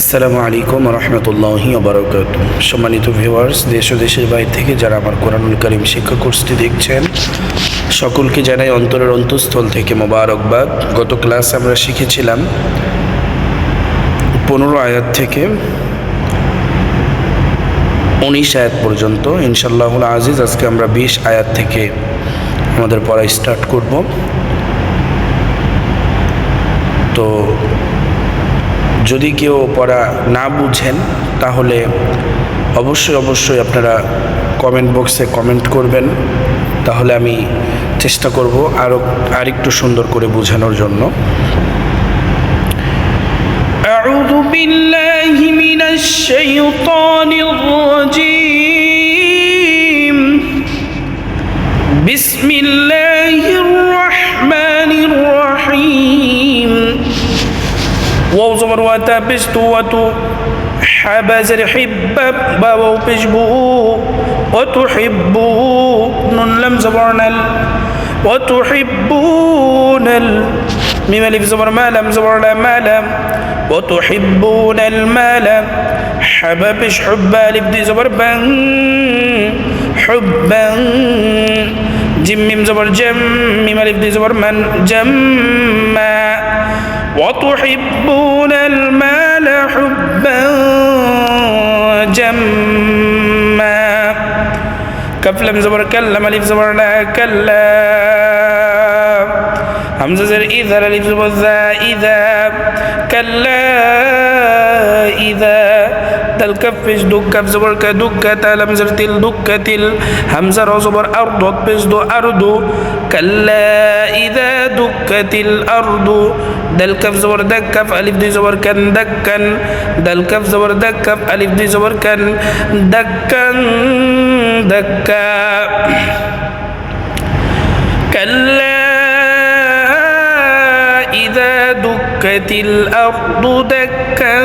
আসসালামু আলাইকুম রহমতুল্লাহি বারকাত সম্মানিত ভিউয়ার্স দেশ ও দেশের বাইরে থেকে যারা আমার কোরআনুল করিম শিক্ষা কোর্সটি দেখছেন, সকলকে জানাই অন্তরের অন্তঃস্থল থেকে মোবারকবাদ। গত ক্লাস আমরা শিখেছিলাম পনেরো আয়াত থেকে উনিশ আয়াত পর্যন্ত। ইনশাল্লাহুল আজিজ, আজকে আমরা বিশ আয়াত থেকে আমাদের পড়া স্টার্ট করব। তো যদি কেউ পড়া না বুঝেন তাহলে অবশ্যই অবশ্যই আপনারা কমেন্ট বক্সে কমেন্ট করবেন তাহলে আমি চেষ্টা করব আরও আরেকটু সুন্দর করে বোঝানোর জন্য أعوذ بالله من الشيطان الرجيم ووزمر وتبست وتو حبزر حب بابو بجبو وتحبو نون لم زبرنا وتحبون ال ميم ألف زبر ما لم زبر لا ما لم وتحبون المال حببش حب ألف دي زبر بن حبا. جم ميم زبر جم ميم ألف دي زبر من جما وتحبون المال حبا جما. كف لم زبر كلم ألف زبر لا كلا. همزة زر إذا الف زبر ذا إذا كلا إذا دل كفش دك كف زبر كدكة لم زر تل دكة همزة رو زبر أرض بس دو أرض كلا إذا دكت الأرض دل كف زبر دك كف ألف دي زبر كان دكا دل كف زبر دك كف ألف دي زبر كان دكا دكا كلا دكت الأرض دكا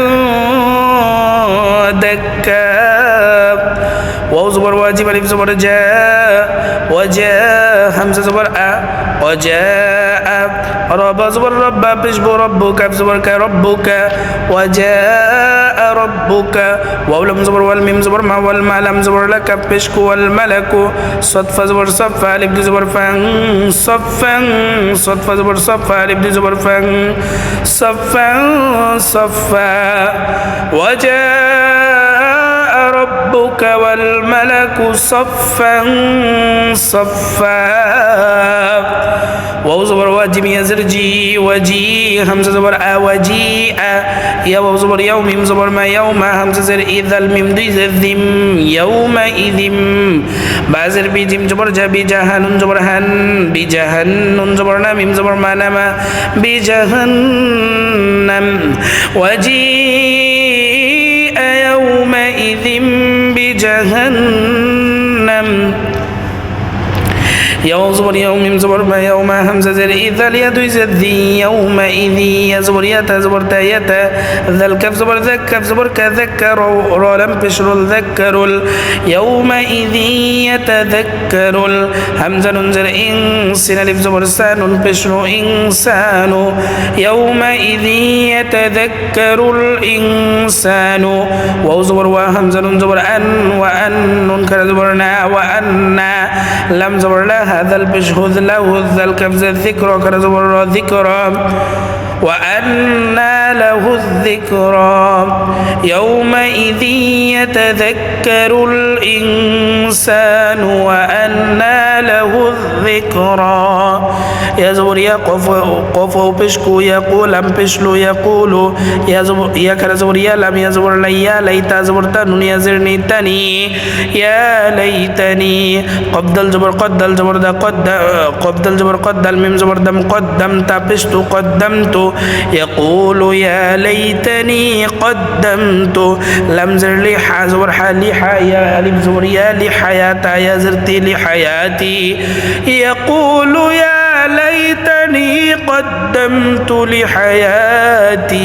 دكا. واو زبر واجب ألف زبر جاء وجاء همزة زبر أ وجاء رب زبر رب بشبو ربك زبر ربك. وجاء ربك. واو لم زبر والميم زبر ما والما لم زبر لك بشك والملك. صدف زبر صف دي زبر فان. صفا صدف زبر صف دي زبر فان. صفا صفا. وجاء ربك والملك صفا صفا. واو زبر واجب يزر جي وجي. همزة زبر آ وجي آ. يا واو زبر يوم ميم زبر ما يوم. همزة زر إذا الميم دي ذم يومئذ بازر بي جيم زبر جا بي جهنم زبر هن. بي جهنم زبر نا ميم زبر ما نما بي جهنم وجيء يومئذ بجهنم يوم زبر يوم ميم زبر ما يوم همزة زر إذا اليد يزد ذي يومئذ يزبر يتا زبر تا ذا الكف زبر ذا كف زبر كذكر رو لم بشر الذكر يومئذ يتذكر همزة ننزل إنسان ألف زبر سان بشر إنسان يومئذ يتذكر الإنسان واو زبر وهمزة زبر أن وأن ننكر زبرنا وأن لم زبر لا هذا البشهد له ذا الكفز الذكر زبر ذكرا وأنى له الذكرى يومئذ يتذكر الإنسان وأنى له الذكرى يا زبر يا قف قف بشكو يقول أم بشلو يقول يا زبر يا كان زبر يا لم يا ليت زبر تنون يا زرني تني يا ليتني قبض الجبر قد الجبر ده قد قبض الجبر قد الميم زبر دم قدمت بشت قدمت يقول يا ليتني قدمت لم زر لي زبر حالي حيا ألف زبر يا لحياتا يا زرتي لحياتي يقول يا ليتني قدمت لحياتي.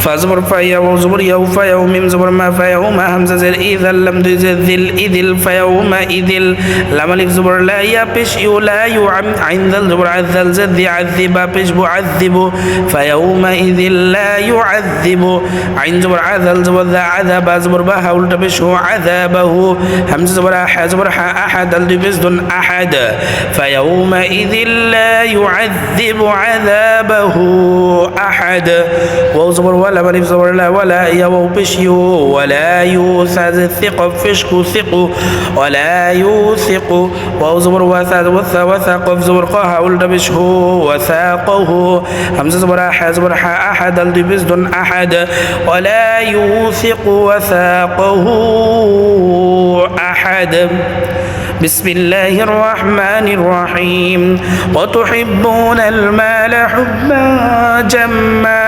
فزبر فيو زبر يو فيو ميم زبر ما فيو ما همزة زر إذا لم تزل ذل إذل فيوم إذل. لم ألف زبر لا يا بش يو لا يعم. عند الزبر عذل زد عذب بش بعذب. فيومئذ لا يعذب. عين زبر عذل زبر ذا عذاب. زبر بها ولتبشه عذابه. همزة زبر أحد زبر أحد. الدبس دون أحد. فيومئذ لا يعذب عذابه أحد. وزبر ولا من زبر لا ولا بشيو ولا يوثز الثق فشكو ثق ولا يوثق وزبر وثاد وثا وثاق زبر قها ولتبشه وثاقه همزة زبر أحد زبر أحد الدبس دون أحد ولا يوثق وثاقه أحد بسم الله الرحمن الرحيم وتحبون المال حبا جما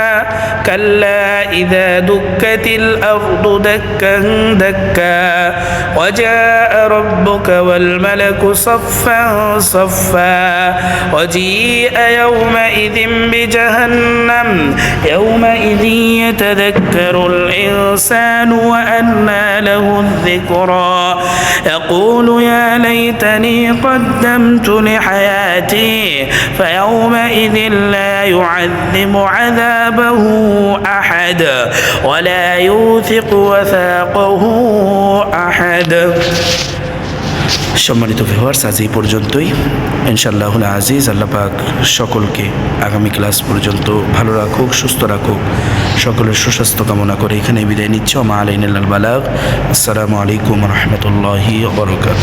كلا إذا دكت الأرض دكا دكا وجاء ربك والملك صفا صفا وجيء يومئذ بجهنم يومئذ يتذكر الإنسان وأنى له الذكرى يقول يا ليتني قدمت لحياتي فيومئذ لا يعذب عذابه أحد ولا يوثق وثاقه أحد সম্মানিত ভিউয়ার্স আজ এই পর্যন্তই ইনশাল্লাহ আজিজ আল্লাহ পাক সকলকে আগামী ক্লাস পর্যন্ত ভালো রাখুক সুস্থ রাখুক সকলের সুস্বাস্থ্য কামনা করে এখানে বিদায় নিচ্ছ মা আলাইন বালাগ আসসালামু আলাইকুম রহমতুল্লাহি বরকাত